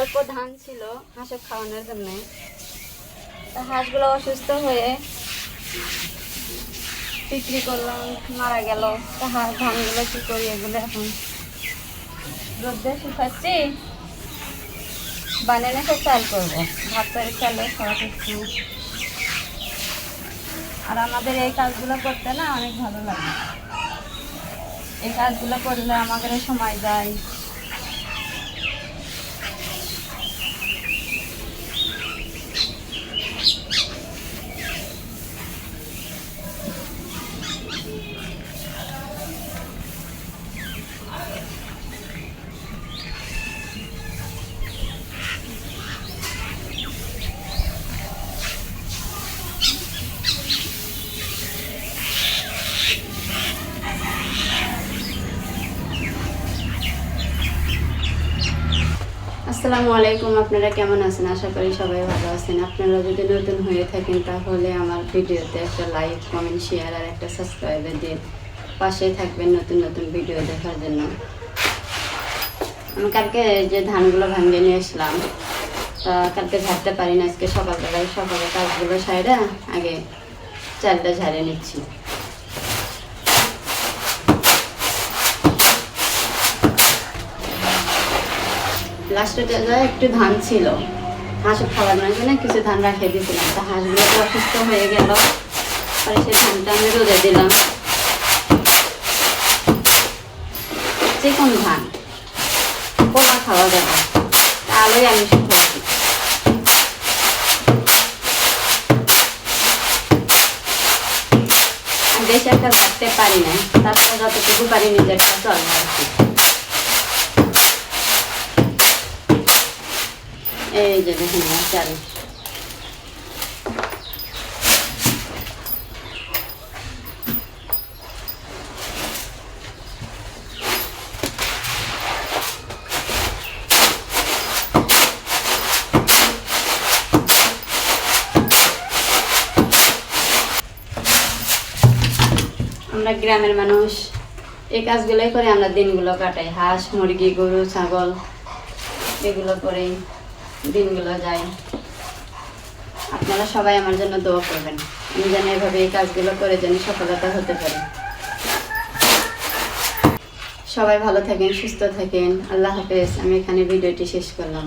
অল্প ধান ছিল হাঁসের খাওয়ানোর জন্য। হাঁসগুলো অসুস্থ হয়ে বিক্রি করলাম, মারা গেল। তা হাঁস ধানগুলো কি করি এগুলো এখন? রোদে শুকাচ্ছি। বানিয়ে সব চাল করব। ভাত করে চালে খাওয়া আর আমাদের এই কাজগুলো করতে না অনেক ভালো লাগে। এই কাজগুলো করলে আমাদের সময় যায়। আসসালামু আলাইকুম, আপনারা কেমন আছেন? আশা করি সবাই ভালো আছেন। আপনারা যদি নতুন হয়ে থাকেন, তাহলে আমার ভিডিওতে একটা লাইক কমেন্ট শেয়ার আর একটা সাবস্ক্রাইবার দিয়ে পাশে থাকবেন নতুন নতুন ভিডিও দেখার জন্য। আমি কালকে যে ধানগুলো ভাঙিয়ে নিয়ে আসলাম, তা কালকে ঝাড়তে পারি না আজকে সকালবেলায় সকালে কাজগুলো সাইডা আগে চালটা ঝাড়ে নিচ্ছি। লাস্টে একটু ধান ছিল। হাঁস খাওয়ানোর জন্য কিছু ধান রাখিয়ে দিয়েছিলাম। তা হাঁসগুলো তো অসুস্থ হয়ে গেল। পরে সেই ধানটা আমি রোদে দিলাম। চিকন ধান পোলা খাওয়া যাবে। আলোই আমি আর বেশি একটা রাখতে পারি না, তারপরে যতটুকু পারি নিজেরটা চলে আর কি। এই যে আমরা গ্রামের মানুষ, এই কাজগুলোই করে আমরা দিনগুলো কাটাই। হাঁস, মুরগি, গরু, ছাগল, এগুলো করেই। দিনগুলো যায়। আপনারা সবাই আমার জন্য দোয়া করবেন। আমি যেন এভাবে এই কাজগুলো করে যেন সফলতা হতে পারে। সবাই ভালো থাকেন, সুস্থ থাকেন। আল্লাহ হাফেজ। আমি এখানে ভিডিওটি শেষ করলাম।